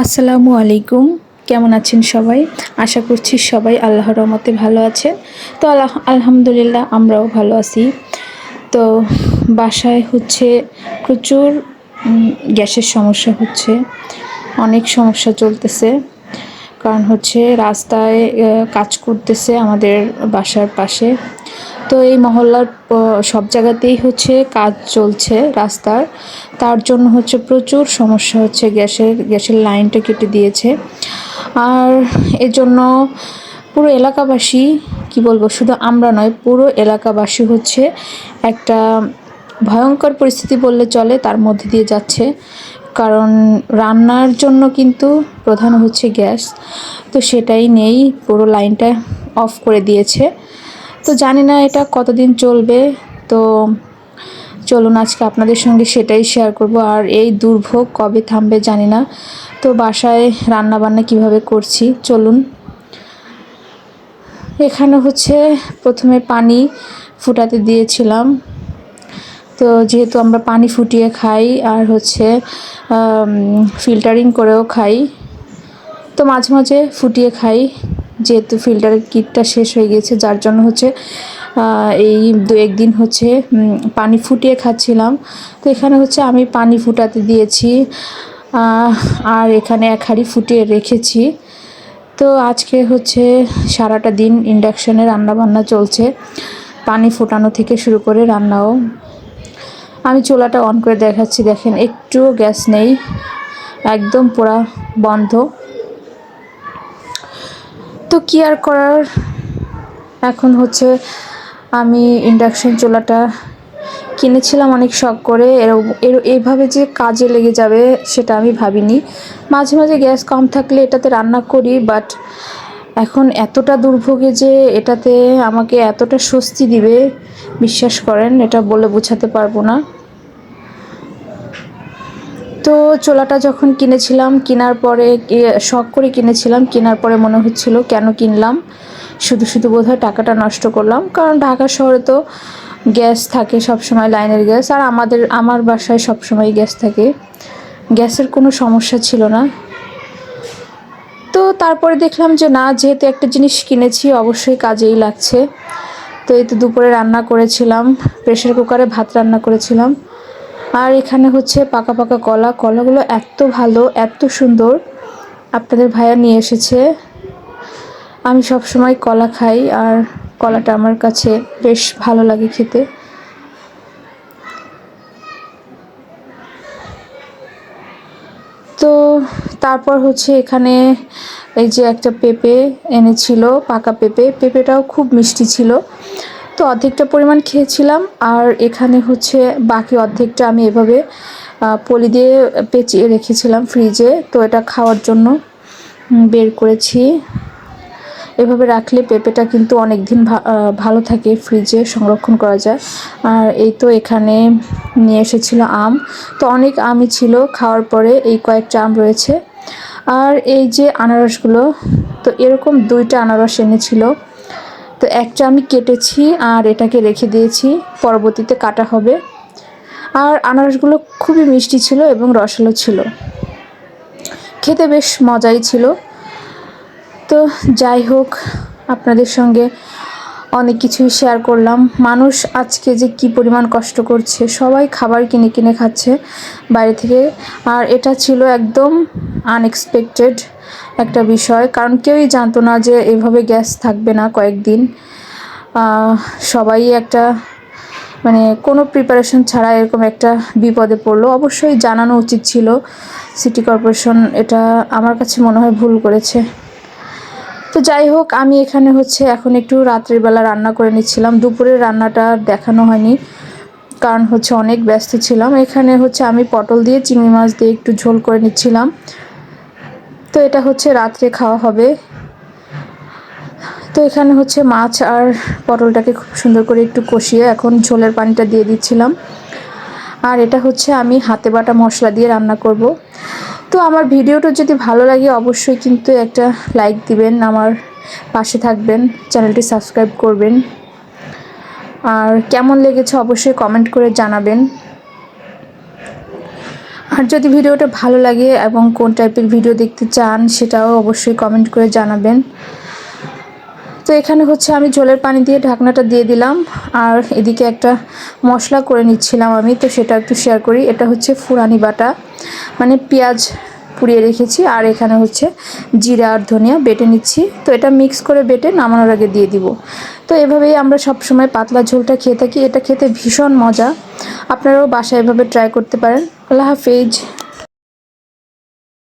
আসসালামু আলাইকুম। কেমন আছেন সবাই? আশা করছি সবাই আল্লাহর রহমতে ভালো আছেন। তো আল্লাহ আলহামদুলিল্লাহ আমরাও ভালো আছি। তো বাসায় হচ্ছে প্রচুর গ্যাসের সমস্যা হচ্ছে। অনেক সমস্যা চলতেছে। কারণ হচ্ছে রাস্তায় কাজ করতেছে আমাদের বাসার পাশে। তো এই মহল্লার সব জায়গাতেই হচ্ছে কাজ চলছে রাস্তার। তার জন্য হচ্ছে প্রচুর সমস্যা হচ্ছে গ্যাসের গ্যাসের লাইনটা কেটে দিয়েছে। আর এজন্য পুরো এলাকাবাসী, কি বলব, শুধু আমরা নয়, পুরো এলাকাবাসী হচ্ছে একটা ভয়ঙ্কর পরিস্থিতি বললে চলে, তার মধ্যে দিয়ে যাচ্ছে। কারণ রান্নার জন্য কিন্তু প্রধান হচ্ছে গ্যাস। তো সেটাই নেই, পুরো লাইনটা অফ করে দিয়েছে। তো জানি না এটা কতদিন চলবে, তো চলুন আজকে আপনাদের সঙ্গে সেটাই শেয়ার করব। আর এই দুর্ভোগ কবে থামবে জানি না, তো বাসায় রান্না বান্না কীভাবে করছি, চলুন। এখানে হচ্ছে প্রথমে পানি ফুটাতে দিয়েছিলাম। তো যেহেতু আমরা পানি ফুটিয়ে খাই আর হচ্ছে ফিল্টারিং করেও খাই, তো মাঝে মাঝে ফুটিয়ে খাই। যেহেতু ফিল্টারের কিটটা শেষ হয়ে গেছে, যার জন্য হচ্ছে এই দু একদিন হচ্ছে পানি ফুটিয়ে খাচ্ছিলাম। তো এখানে হচ্ছে আমি পানি ফুটাতে দিয়েছি আর এখানে এক হাঁড়ি ফুটিয়ে রেখেছি। তো আজকে হচ্ছে সারাটা দিন ইন্ডাকশনে রান্না বান্না চলছে, পানি ফোটানো থেকে শুরু করে রান্নাও। আমি চুলাটা অন করে দেখাচ্ছি, দেখেন একটুও গ্যাস নেই, একদম পোড়া বন্ধ। তো কি আর করার এখন হচ্ছে আমি ইন্ডাকশন চুলাটা কিনেছিলাম অনেক শখ করে। এর- এইভাবে যে কাজে লেগে যাবে সেটা আমি ভাবিনি। মাঝে মাঝে গ্যাস কম থাকলে এটাতে রান্না করি বাট এখন এতটা দুর্ভোগে যে এটাতে আমাকে এতটা স্বস্তি দিবে, বিশ্বাস করেন, এটা বলে বোঝাতে পারব না। চোলাটা যখন কিনেছিলাম, কেনার পরে শখ করে কিনেছিলাম, কেনার পরে মনে হচ্ছিল কেন কিনলাম? শুধু শুধু বোধহয় টাকাটা নষ্ট করলাম। কারণ ঢাকা শহরে তো গ্যাস থাকে সব সময় লাইনের গ্যাস। আর আমাদের, আমার বাসায় সব সময় গ্যাস থাকে। গ্যাসের কোনো সমস্যা ছিল না। তো তারপরে দেখলাম যে, না, যেহেতু একটা জিনিস কিনেছি, অবশ্যই কাজেই লাগছে। তো এই তো দুপুরে রান্না করেছিলাম, প্রেশার কুকারে ভাত রান্না করেছিলাম। আর এখানে হচ্ছে পাকা পাকা কলা। কলাগুলো এত ভালো, এত সুন্দর। আপনাদের ভাইয়া নিয়ে এসেছে। আমি সব সময় কলা খাই আর কলাটা আমার কাছে বেশ ভালো লাগে খেতে। তো তারপর হচ্ছে এখানে এই যে একটা পেঁপে এনেছিল, পাকা পেঁপে। পেঁপেটাও খুব মিষ্টি ছিল। তো অর্ধেকটা পরিমাণ খেয়েছিলাম, আর এখানে হচ্ছে বাকি অর্ধেকটা আমি এভাবে পলি দিয়ে পেঁচিয়ে রেখেছিলাম ফ্রিজে। তো এটা খাওয়ার জন্য বের করেছি। এভাবে রাখলে পেঁপেটা কিন্তু অনেক দিন ভালো থাকে ফ্রিজে, সংরক্ষণ করা যায়। আর এই তো এখানে নিয়ে এসেছিল আম। তো অনেক আমই ছিল, খাওয়ার পরে এই কয়েকটা আম রয়েছে। আর এই যে আনারসগুলো, তো এরকম দুইটা আনারস এনেছিল। তো একটা আমি কেটেছি আর এটাকে রেখে দিয়েছি। পরবর্তীতে কাটা হবে। আর আনারসগুলো খুবই মিষ্টি ছিল এবং রসালো ছিল। খেতে বেশ মজাই ছিল। তো যাই হোক, আপনাদের সঙ্গে অনেক কিছুই শেয়ার করলাম। মানুষ আজকে যে কি পরিমাণ কষ্ট করছে, সবাই খাবার কিনে কিনে খাচ্ছে বাইরে থেকে। আর এটা ছিল একদম আনএক্সপেক্টেড একটা বিষয়। কারণ কেউই জানতো না যে এভাবে গ্যাস থাকবে না কয়েকদিন। সবাই একটা মানে কোনো প্রিপারেশন ছাড়া এরকম একটা বিপদে পড়ল। অবশ্যই জানানো উচিত ছিল। সিটি কর্পোরেশন এটা আমার কাছে মনে হয় ভুল করেছে। তো যাই হোক, আমি এখানে হচ্ছে এখন একটু রাত্রের বেলা রান্না করে নিচ্ছিলাম। দুপুরের রান্নাটা দেখানো হয়নি, কারণ হচ্ছে অনেক ব্যস্ত ছিলাম। এখানে হচ্ছে আমি পটল দিয়ে, চিংড়ি মাছ দিয়ে একটু ঝোল করে নিচ্ছিলাম। এটা হচ্ছে রাত্রে খাওয়া হবে। তো এখানে হচ্ছে মাছ আর পটলটাকে খুব সুন্দর করে একটু কষিয়ে এখন ঝোলের পানিটা দিয়ে দিচ্ছিলাম। আর এটা হচ্ছে আমি হাতে বাটা মশলা দিয়ে রান্না করব। তো আমার ভিডিওটা যদি ভালো লাগে অবশ্যই কিন্তু একটা লাইক দিবেন, আমার পাশে থাকবেন, চ্যানেলটি সাবস্ক্রাইব করবেন। আর কেমন লেগেছে অবশ্যই কমেন্ট করে জানাবেন। আর যদি ভিডিওটা ভালো লাগে এবং কোন টাইপের ভিডিও দেখতে চান সেটাও অবশ্যই কমেন্ট করে জানাবেন। তো এখানে হচ্ছে আমি জলের পানি দিয়ে ঢাকনাটা দিয়ে দিলাম আর এদিকে একটা মশলা করে নিচ্ছিলাম আমি, তো সেটা একটু শেয়ার করি। এটা হচ্ছে ফুরানি বাটা মানে পেঁয়াজ পুড়িয়ে রেখেছি আর এখানে হচ্ছে জিরা আর ধনিয়া বেটে নিচ্ছি। তো এটা মিক্স করে বেটে নামানোর আগে দিয়ে দিব। তো এভাবেই আমরা সব সময় পাতলা ঝোলটা খেয়ে থাকি। এটা খেতে ভীষণ মজা। আপনারাও বাসায় এভাবে ট্রাই করতে পারেন। আল্লাহ হাফেজ